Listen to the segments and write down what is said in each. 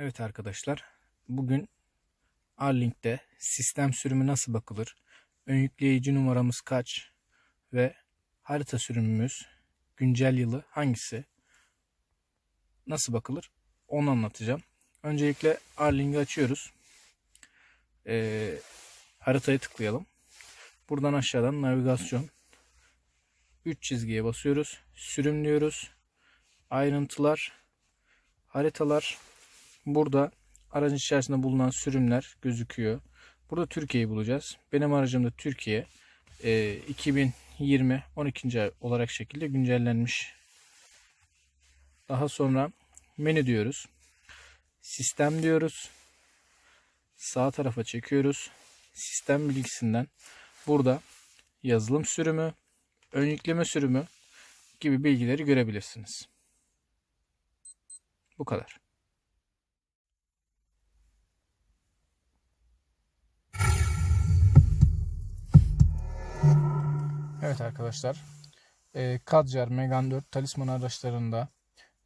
Evet arkadaşlar, bugün Arlink'te sistem sürümü nasıl bakılır, ön yükleyici numaramız kaç ve harita sürümümüz güncel yılı hangisi, nasıl bakılır onu anlatacağım. Öncelikle Arlink'i açıyoruz. Ee, haritayı tıklayalım. Buradan aşağıdan navigasyon 3 çizgiye basıyoruz. Sürümlüyoruz. Ayrıntılar, haritalar, Burada aracın içerisinde bulunan sürümler gözüküyor. Burada Türkiye'yi bulacağız. Benim aracım da Türkiye. E, 2020 12. ay olarak şekilde güncellenmiş. Daha sonra menü diyoruz. Sistem diyoruz. Sağ tarafa çekiyoruz. Sistem bilgisinden burada yazılım sürümü, ön yükleme sürümü gibi bilgileri görebilirsiniz. Bu kadar. Evet arkadaşlar. E, Kadjar Megane 4 Talisman araçlarında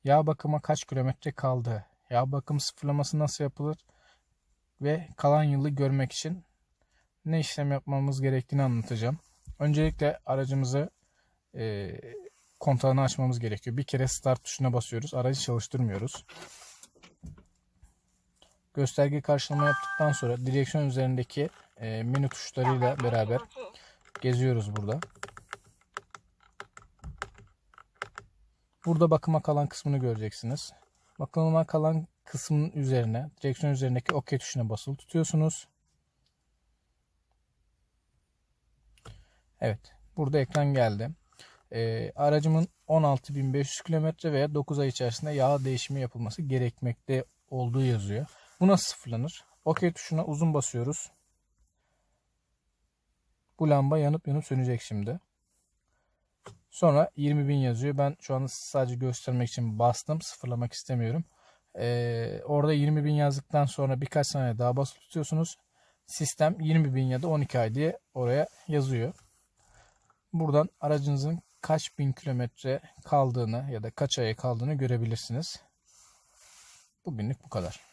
yağ bakıma kaç kilometre kaldı? Yağ bakım sıfırlaması nasıl yapılır? Ve kalan yılı görmek için ne işlem yapmamız gerektiğini anlatacağım. Öncelikle aracımızı e, kontağını açmamız gerekiyor. Bir kere start tuşuna basıyoruz. Aracı çalıştırmıyoruz. Gösterge karşılama yaptıktan sonra direksiyon üzerindeki e, menü tuşlarıyla beraber geziyoruz burada. Burada bakıma kalan kısmını göreceksiniz. Bakıma kalan kısmın üzerine, direksiyon üzerindeki OK tuşuna basılı tutuyorsunuz. Evet, burada ekran geldi. Ee, aracımın 16.500 kilometre veya 9 ay içerisinde yağ değişimi yapılması gerekmekte olduğu yazıyor. Bu nasıl sıfırlanır? OK tuşuna uzun basıyoruz. Bu lamba yanıp yanıp sönecek şimdi. Sonra 20.000 yazıyor. Ben şu anda sadece göstermek için bastım. Sıfırlamak istemiyorum. Ee, orada 20.000 yazdıktan sonra birkaç saniye daha basılı tutuyorsunuz. Sistem 20.000 ya da 12 ay diye oraya yazıyor. Buradan aracınızın kaç bin kilometre kaldığını ya da kaç aya kaldığını görebilirsiniz. Bugünlük bu kadar.